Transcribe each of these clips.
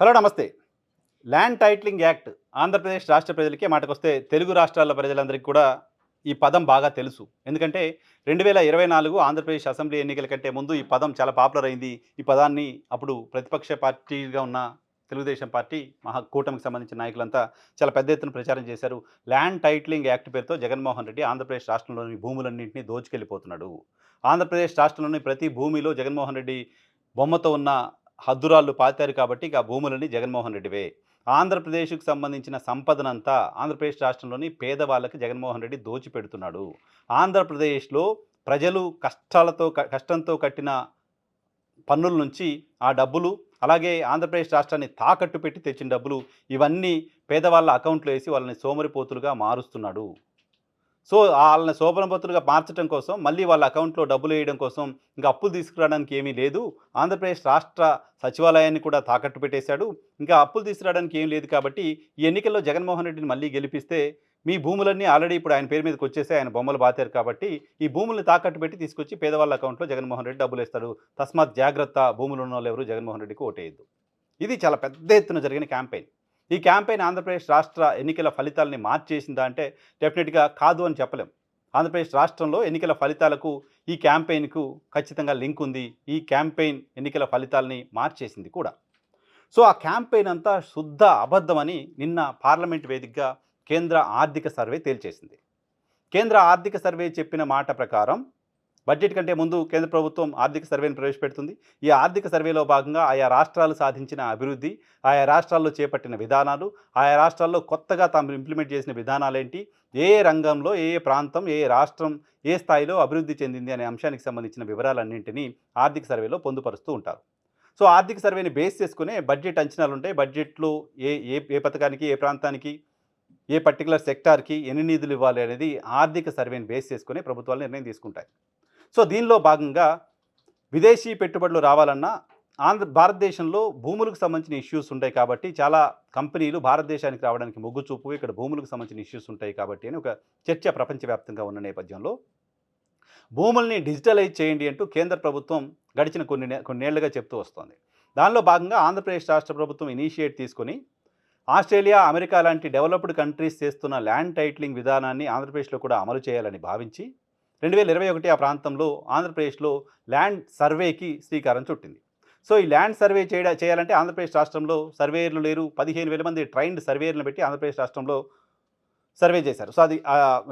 Hello నమస్తే. Land titling act Andhra Pradesh రాష్ట్ర ప్రజలకే మాటకొస్తే తెలుగు రాష్ట్రాల ప్రజలందరికీ కూడా ఈ పదం బాగా తెలుసు. ఎందుకంటే రెండు వేల ఇరవై నాలుగు ఆంధ్రప్రదేశ్ అసెంబ్లీ ఎన్నికల కంటే ముందు ఈ పదం చాలా పాపులర్ అయింది. ఈ పదాన్ని అప్పుడు ప్రతిపక్ష పార్టీగా ఉన్న తెలుగుదేశం పార్టీ మహా కూటమికి సంబంధించిన నాయకులంతా చాలా పెద్ద ఎత్తున ప్రచారం చేశారు. ల్యాండ్ టైటిలింగ్ యాక్ట్ పేరుతో జగన్మోహన్ రెడ్డి ఆంధ్రప్రదేశ్ రాష్ట్రంలోని భూములన్నింటినీ దోచుకెళ్ళిపోతున్నాడు. ఆంధ్రప్రదేశ్ రాష్ట్రంలోని ప్రతి భూమిలో జగన్మోహన్ రెడ్డి బొమ్మతో ఉన్న హద్దురాళ్ళు పాతారు కాబట్టి ఇక భూములని భూములన్నీ జగన్మోహన్ రెడ్డివే. ఆంధ్రప్రదేశ్కు సంబంధించిన సంపదనంతా ఆంధ్రప్రదేశ్ రాష్ట్రంలోని పేదవాళ్ళకి జగన్మోహన్ రెడ్డి దోచిపెడుతున్నాడు. ఆంధ్రప్రదేశ్లో ప్రజలు కష్టాలతో కష్టంతో కట్టిన పన్నుల నుంచి ఆ డబ్బులు అలాగే ఆంధ్రప్రదేశ్ రాష్ట్రాన్ని తాకట్టు పెట్టి తెచ్చిన డబ్బులు ఇవన్నీ పేదవాళ్ళ అకౌంట్లో వేసి వాళ్ళని సోమరిపోతులుగా మారుస్తున్నాడు. సో వాళ్ళని సోమరిపోతులుగా మార్చడం కోసం మళ్ళీ వాళ్ళ అకౌంట్లో డబ్బులు వేయడం కోసం ఇంకా అప్పులు తీసుకురావడానికి ఏమీ లేదు. ఆంధ్రప్రదేశ్ రాష్ట్ర సచివాలయాన్ని కూడా తాకట్టు పెట్టేశాడు. ఇంకా అప్పులు తీసుకురావడానికి ఏం లేదు కాబట్టి ఈ ఎన్నికల్లో జగన్మోహన్ రెడ్డిని మళ్ళీ గెలిపిస్తే మీ భూములన్నీ ఆల్రెడీ ఇప్పుడు ఆయన పేరు మీదకి వచ్చేసి ఆయన బొమ్మలు బాతారు కాబట్టి ఈ భూములను తాకట్టు పెట్టి తీసుకొచ్చి పేదవాళ్ళ అకౌంట్లో జగన్మోహన్ రెడ్డి డబ్బులు వేస్తాడు తస్మాత్ జాగ్రత్త భూములు ఉన్న వాళ్ళు ఎవరు? జగన్మోహన్ రెడ్డికి ఓటేయద్దు. ఇది చాలా పెద్ద ఎత్తున జరిగిన క్యాంపెయిన్. ఈ క్యాంపెయిన్ ఆంధ్రప్రదేశ్ రాష్ట్ర ఎన్నికల ఫలితాలని మార్చేసిందా అంటే డెఫినెట్గా కాదు అని చెప్పలేం. ఆంధ్రప్రదేశ్ రాష్ట్రంలో ఎన్నికల ఫలితాలకు ఈ క్యాంపెయిన్కు ఖచ్చితంగా లింక్ ఉంది. ఈ క్యాంపెయిన్ ఎన్నికల ఫలితాలని మార్చేసింది కూడా. సో ఆ క్యాంపెయిన్ అంతా శుద్ధ అబద్ధమని నిన్న పార్లమెంట్ వేదికగా కేంద్ర ఆర్థిక సర్వే తేల్చేసింది. కేంద్ర ఆర్థిక సర్వే చెప్పిన మాట ప్రకారం బడ్జెట్ కంటే ముందు కేంద్ర ప్రభుత్వం ఆర్థిక సర్వేను ప్రవేశపెడుతుంది. ఈ ఆర్థిక సర్వేలో భాగంగా ఆయా రాష్ట్రాలు సాధించిన అభివృద్ధి ఆయా రాష్ట్రాల్లో చేపట్టిన విధానాలు ఆయా రాష్ట్రాల్లో కొత్తగా తాము ఇంప్లిమెంట్ చేసిన విధానాలు ఏంటి ఏ రంగంలో ఏ ఏ ప్రాంతం ఏ ఏ రాష్ట్రం ఏ స్థాయిలో అభివృద్ధి చెందింది అనే అంశానికి సంబంధించిన వివరాలన్నింటినీ ఆర్థిక సర్వేలో పొందుపరుస్తూ ఉంటారు. సో ఆర్థిక సర్వేని బేస్ చేసుకునే బడ్జెట్ అంచనాలు ఉంటాయి బడ్జెట్లో ఏ ఏ ఏ పథకానికి ఏ ప్రాంతానికి ఏ పర్టికులర్ సెక్టార్కి ఎన్ని నిధులు ఇవ్వాలి అనేది ఆర్థిక సర్వేని బేస్ చేసుకుని ప్రభుత్వాలు నిర్ణయం తీసుకుంటాయి. సో దీనిలో భాగంగా విదేశీ పెట్టుబడులు రావాలన్నా ఆంధ్ర భారతదేశంలో భూములకు సంబంధించిన ఇష్యూస్ ఉంటాయి కాబట్టి చాలా కంపెనీలు భారతదేశానికి రావడానికి మొగ్గు చూపు ఇక్కడ భూములకు సంబంధించిన ఇష్యూస్ ఉంటాయి కాబట్టి అని ఒక చర్చ ప్రపంచవ్యాప్తంగా ఉన్న నేపథ్యంలో భూముల్ని డిజిటలైజ్ చేయండి అంటూ కేంద్ర ప్రభుత్వం గడిచిన కొన్ని కొన్నేళ్ళుగా చెప్తూ వస్తోంది. దానిలో భాగంగా ఆంధ్రప్రదేశ్ రాష్ట్ర ప్రభుత్వం ఇనిషియేట్ తీసుకొని ఆస్ట్రేలియా అమెరికా లాంటి డెవలప్డ్ కంట్రీస్ చేస్తున్న ల్యాండ్ టైటిలింగ్ విధానాన్ని ఆంధ్రప్రదేశ్లో కూడా అమలు చేయాలని భావించి రెండు వేల ఇరవై ఒకటి ఆ ప్రాంతంలో ఆంధ్రప్రదేశ్లో ల్యాండ్ సర్వేకి శ్రీకారం చుట్టింది. సో ఈ ల్యాండ్ సర్వే చేయడా చేయాలంటే ఆంధ్రప్రదేశ్ రాష్ట్రంలో సర్వేయర్లు లేరు. పదిహేను వేల మంది ట్రైన్డ్ సర్వేయర్లను పెట్టి ఆంధ్రప్రదేశ్ రాష్ట్రంలో సర్వే చేశారు. సో అది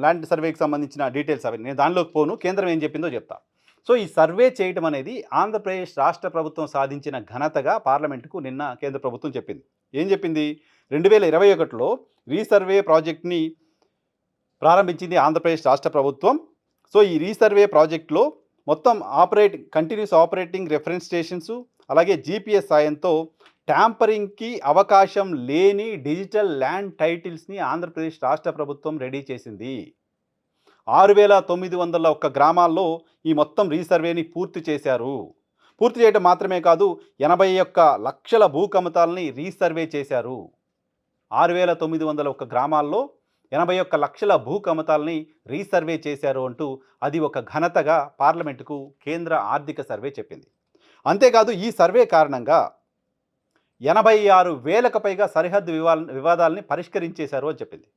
ల్యాండ్ సర్వేకి సంబంధించిన డీటెయిల్స్ అవి నేను దానిలోకి పోను. కేంద్రం ఏం చెప్పిందో చెప్తా. సో ఈ సర్వే చేయటం అనేది ఆంధ్రప్రదేశ్ రాష్ట్ర ప్రభుత్వం సాధించిన ఘనతగా పార్లమెంటుకు నిన్న కేంద్ర ప్రభుత్వం చెప్పింది. ఏం చెప్పింది? రెండు వేల ఇరవై ఒకటిలో రీసర్వే ప్రాజెక్ట్ని ప్రారంభించింది ఆంధ్రప్రదేశ్ రాష్ట్ర ప్రభుత్వం. సో ఈ రీసర్వే ప్రాజెక్ట్లో మొత్తం operate continuous operating reference stations అలాగే జీపీఎస్ సాయంతో ట్యాంపరింగ్కి అవకాశం లేని డిజిటల్ ల్యాండ్ టైటిల్స్ని ఆంధ్రప్రదేశ్ రాష్ట్ర ప్రభుత్వం రెడీ చేసింది. ఆరు వేల తొమ్మిది వందల ఒక్క గ్రామాల్లో ఈ మొత్తం రీసర్వేని పూర్తి చేశారు. పూర్తి చేయడం మాత్రమే కాదు ఎనభై ఒక్క లక్షల భూ కమతాలని రీసర్వే చేశారు. ఆరు వేల తొమ్మిది వందల ఒక్క గ్రామాల్లో ఎనభై ఒక్క లక్షల భూ కమతాలని రీసర్వే చేశారు అంటూ అది ఒక ఘనతగా పార్లమెంటుకు కేంద్ర ఆర్థిక సర్వే చెప్పింది. అంతేకాదు ఈ సర్వే కారణంగా ఎనభై ఆరు వేలకు పైగా సరిహద్దు వివా వివాదాలని పరిష్కరించేశారు అని చెప్పింది.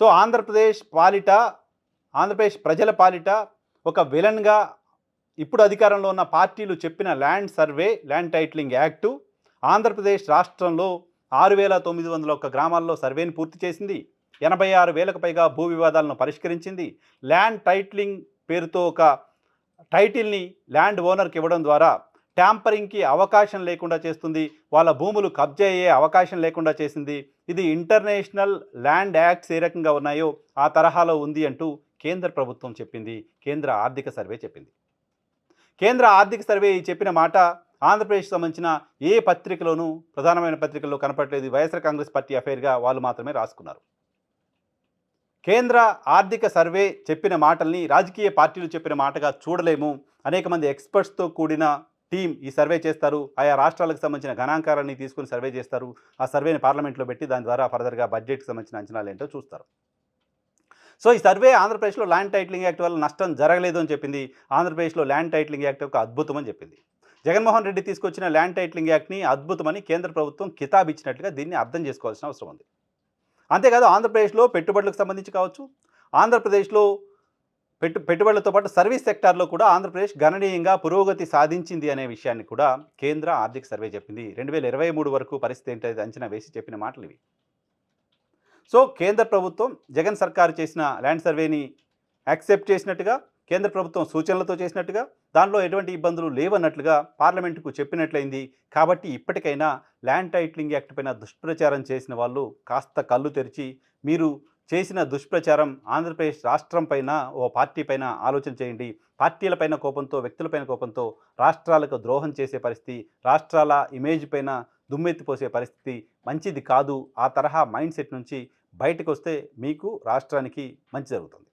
సో ఆంధ్రప్రదేశ్ పాలిట ఆంధ్రప్రదేశ్ ప్రజల పాలిట ఒక విలన్గా ఇప్పుడు అధికారంలో ఉన్న పార్టీలు చెప్పిన land survey land titling act Andhra Pradesh రాష్ట్రంలో ఆరు వేల తొమ్మిది వందల ఒక్క గ్రామాల్లో సర్వేని పూర్తి చేసింది. ఎనభై ఆరు వేలకు పైగా భూ వివాదాలను పరిష్కరించింది. ల్యాండ్ టైటిలింగ్ పేరుతో ఒక టైటిల్ని ల్యాండ్ ఓనర్కి ఇవ్వడం ద్వారా ట్యాంపరింగ్కి అవకాశం లేకుండా చేస్తుంది. వాళ్ళ భూములు కబ్జా అయ్యే అవకాశం లేకుండా చేసింది. ఇది ఇంటర్నేషనల్ ల్యాండ్ యాక్ట్స్ ఏ రకంగా ఉన్నాయో ఆ తరహాలో ఉంది అంటూ కేంద్ర ప్రభుత్వం చెప్పింది. కేంద్ర ఆర్థిక సర్వే చెప్పింది. కేంద్ర ఆర్థిక సర్వే చెప్పిన మాట ఆంధ్రప్రదేశ్ సంబంధించిన ఏ పత్రికలోనూ ప్రధానమైన పత్రికల్లో కనపడలేదు. వైఎస్ఆర్ కాంగ్రెస్ పార్టీ అఫైర్గా వాళ్ళు మాత్రమే రాసుకున్నారు. కేంద్ర ఆర్థిక సర్వే చెప్పిన మాటల్ని రాజకీయ పార్టీలు చెప్పిన మాటగా చూడలేము. అనేక మంది ఎక్స్పర్ట్స్తో కూడిన టీం ఈ సర్వే చేస్తారు. ఆయా రాష్ట్రాలకు సంబంధించిన గణాంకారాన్ని తీసుకుని సర్వే చేస్తారు. ఆ సర్వేని పార్లమెంట్లో పెట్టి దాని ద్వారా ఫర్దర్గా బడ్జెట్కి సంబంధించిన అంచనాలు ఏంటో చూస్తారు. సో ఈ సర్వే ఆంధ్రప్రదేశ్లో ల్యాండ్ టైటిలింగ్ యాక్ట్ వల్ల నష్టం జరగలేదు అని చెప్పింది. ఆంధ్రప్రదేశ్లో ల్యాండ్ టైటిలింగ్ యాక్ట్ ఒక అద్భుతం అని చెప్పింది. జగన్మోహన్ రెడ్డి తీసుకొచ్చిన ల్యాండ్ టైటిలింగ్ యాక్ట్ని అద్భుతమని కేంద్ర ప్రభుత్వం కితాబ్ ఇచ్చినట్లుగా దీన్ని అర్థం చేసుకోవాల్సిన అవసరం ఉంది. అంతేకాదు ఆంధ్రప్రదేశ్లో పెట్టుబడులకు సంబంధించి కావచ్చు ఆంధ్రప్రదేశ్లో పెట్టు పెట్టుబడులతో పాటు సర్వీస్ సెక్టార్లో కూడా ఆంధ్రప్రదేశ్ గణనీయంగా పురోగతి సాధించింది అనే విషయాన్ని కూడా కేంద్ర ఆర్థిక సర్వే చెప్పింది. రెండు వేల ఇరవై మూడు వరకు పరిస్థితి ఏంటనేది అంచనా వేసి చెప్పిన మాటలు ఇవి. సో కేంద్ర ప్రభుత్వం జగన్ సర్కారు చేసిన ల్యాండ్ సర్వేని యాక్సెప్ట్ చేసినట్టుగా కేంద్ర ప్రభుత్వం సూచనలతో చేసినట్టుగా దానిలో ఎటువంటి ఇబ్బందులు లేవన్నట్లుగా పార్లమెంటుకు చెప్పినట్లయింది. కాబట్టి ఇప్పటికైనా ల్యాండ్ టైటిలింగ్ యాక్ట్ పైన దుష్ప్రచారం చేసిన వాళ్ళు కాస్త కళ్ళు తెరిచి మీరు చేసిన దుష్ప్రచారం ఆంధ్రప్రదేశ్ రాష్ట్రం పైన ఓ పార్టీ పైన ఆలోచన చేయండి. పార్టీలపైన కోపంతో వ్యక్తులపైన కోపంతో రాష్ట్రాలకు ద్రోహం చేసే పరిస్థితి రాష్ట్రాల ఇమేజ్ పైన దుమ్మెత్తిపోసే పరిస్థితి మంచిది కాదు. ఆ తరహా మైండ్ సెట్ నుంచి బయటకు వస్తే మీకు రాష్ట్రానికి మంచి జరుగుతుంది.